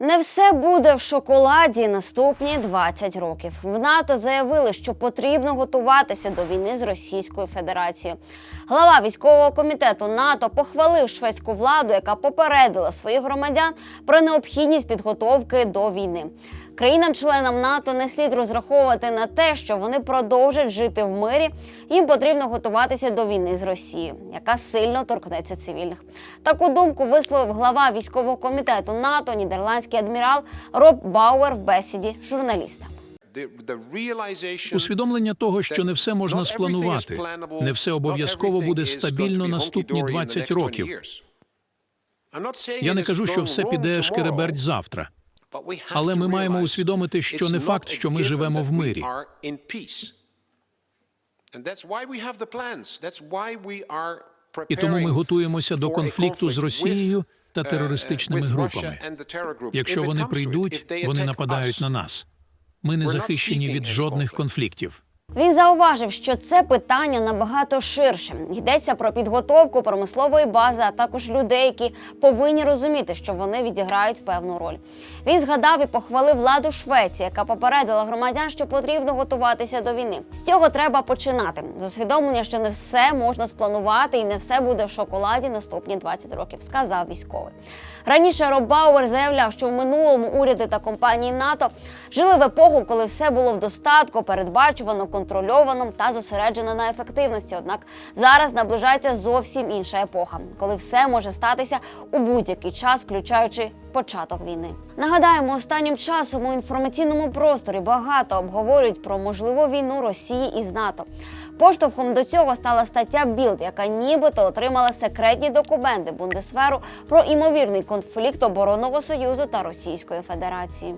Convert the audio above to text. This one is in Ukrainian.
Не все буде в шоколаді наступні 20 років. В НАТО заявили, що потрібно готуватися до війни з Російською Федерацією. Глава військового комітету НАТО похвалив шведську владу, яка попередила своїх громадян про необхідність підготовки до війни. Країнам-членам НАТО не слід розраховувати на те, що вони продовжать жити в мирі. Їм потрібно готуватися до війни з Росією, яка сильно торкнеться цивільних. Таку думку висловив глава військового комітету НАТО, нідерландський адмірал Роб Бауер в бесіді з журналістами. Усвідомлення того, що не все можна спланувати, не все обов'язково буде стабільно наступні 20 років. Я не кажу, що все піде шкереберть завтра, але ми маємо усвідомити, що не факт, що ми живемо в мирі. І тому ми готуємося до конфлікту з Росією та терористичними групами. Якщо вони прийдуть, вони нападають на нас. Ми не захищені від жодних конфліктів. Він зауважив, що це питання набагато ширше. Йдеться про підготовку промислової бази, а також людей, які повинні розуміти, що вони відіграють певну роль. Він згадав і похвалив владу Швеції, яка попередила громадян, що потрібно готуватися до війни. З цього треба починати з усвідомлення, що не все можна спланувати і не все буде в шоколаді наступні 20 років, сказав військовий. Раніше Роб Бауер заявляв, що в минулому уряди та компанії НАТО жили в епоху, коли все було в достатку, передбачувано, контрольовано та зосереджено на ефективності. Однак зараз наближається зовсім інша епоха, коли все може статися у будь-який час, включаючи початок війни. Нагадаємо, останнім часом у інформаційному просторі багато обговорюють про можливу війну Росії із НАТО. Поштовхом до цього стала стаття Білд, яка нібито отримала секретні документи Бундесверу про імовірний конфлікт оборонного союзу та Російської Федерації.